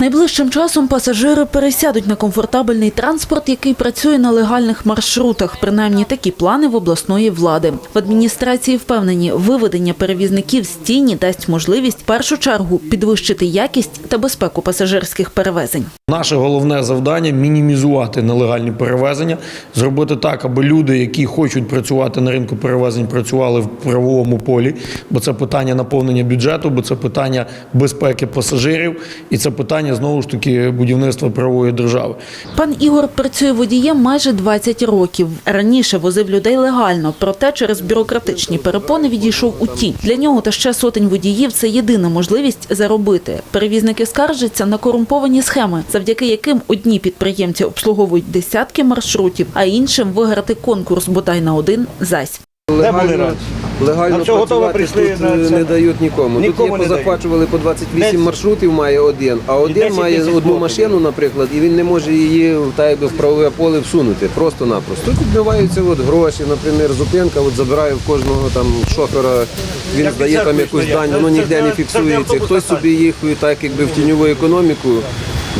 Найближчим часом пасажири пересядуть на комфортабельний транспорт, який працює на легальних маршрутах. Принаймні такі плани в обласної влади. В адміністрації впевнені, виведення перевізників з тіні дасть можливість в першу чергу підвищити якість та безпеку пасажирських перевезень. Наше головне завдання мінімізувати нелегальні перевезення, зробити так, аби люди, які хочуть працювати на ринку перевезень, працювали в правовому полі, бо це питання наповнення бюджету, бо це питання безпеки пасажирів, і це питання знову ж таки будівництва правової держави. Пан Ігор працює водієм майже 20 років. Раніше возив людей легально, проте через бюрократичні перепони відійшов у тінь. Для нього та ще сотень водіїв це єдина можливість заробити. Перевізники скаржаться на корумповані схеми, завдяки яким одні підприємці обслуговують десятки маршрутів, а іншим виграти конкурс бодай на один зась. Легально, легально працювати прийшли тут на е, не дають нікому. Нікому тут є позахвачували по 28 Десять. маршрутів, має один, а один має одну машину, наприклад, і він не може її так якби, в правове поле всунути. Просто-напросто. Тут відбиваються от гроші, наприклад, зупинка, от забирає в кожного там шофера, він здає там якусь дань, воно Це- ніде не фіксується. Хтось собі їх так якби в тіньову економіку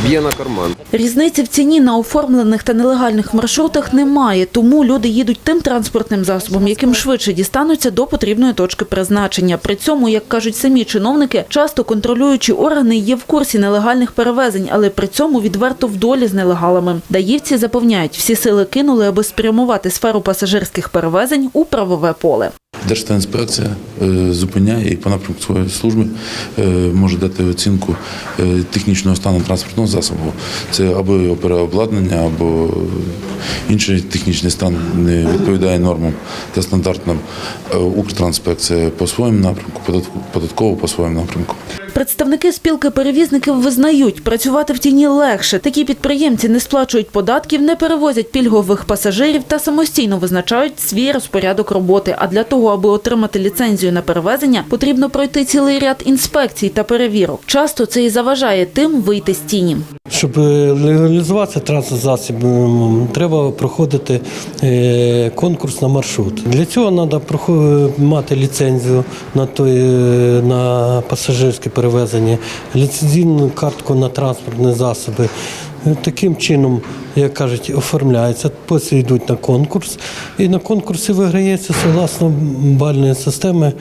б'є на карман. Різниці в ціні на оформлених та нелегальних маршрутах немає, тому люди їдуть тим транспортним засобом, яким швидше дістануться до потрібної точки призначення. При цьому, як кажуть самі чиновники, часто контролюючі органи є в курсі нелегальних перевезень, але при цьому відверто в долі з нелегалами. Даївці запевняють, всі сили кинули, аби спрямувати сферу пасажирських перевезень у правове поле. Держтаінспекція е, зупиняє і по напрямку своєї служби е, може дати оцінку е, технічного стану транспортного засобу. Це або переобладнання, або інший технічний стан не відповідає нормам та стандартам. Укртранспекція по своєму напрямку, податково по своєму напрямку. Представники спілки перевізників визнають, працювати в тіні легше. Такі підприємці не сплачують податків, не перевозять пільгових пасажирів та самостійно визначають свій розпорядок роботи. А для того, аби отримати ліцензію на перевезення, потрібно пройти цілий ряд інспекцій та перевірок. Часто це і заважає тим вийти з тіні. Щоб е, легалізувати транспорт засіб, треба проходити е, конкурс на маршрут. Для цього треба мати ліцензію на той, е, на пасажирське перевезення, ліцензійну картку на транспортні засоби. Таким чином, як кажуть, оформляється, потім йдуть на конкурс, і на конкурсі виграється согласно бальної системи.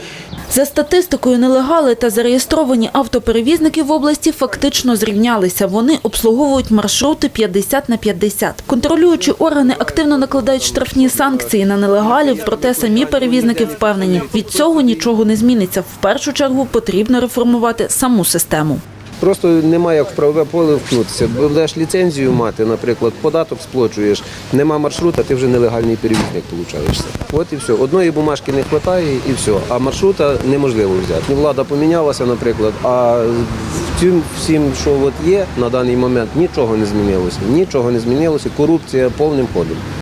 За статистикою, нелегали та зареєстровані автоперевізники в області фактично зрівнялися. Вони обслуговують маршрути 50 на 50. Контролюючі органи активно накладають штрафні санкції на нелегалів, проте самі перевізники впевнені, від цього нічого не зміниться. В першу чергу потрібно реформувати саму систему. Просто немає як в правове поле вкнутися. Будеш ліцензію мати, наприклад, податок сплачуєш, нема маршрута, ти вже нелегальний перевізник получаєшся. От і все. Одної бумажки не вистачає і все. А маршрута неможливо взяти. Влада помінялася, наприклад, а в цім всім, що от є на даний момент, нічого не змінилося. Нічого не змінилося. Корупція повним ходом.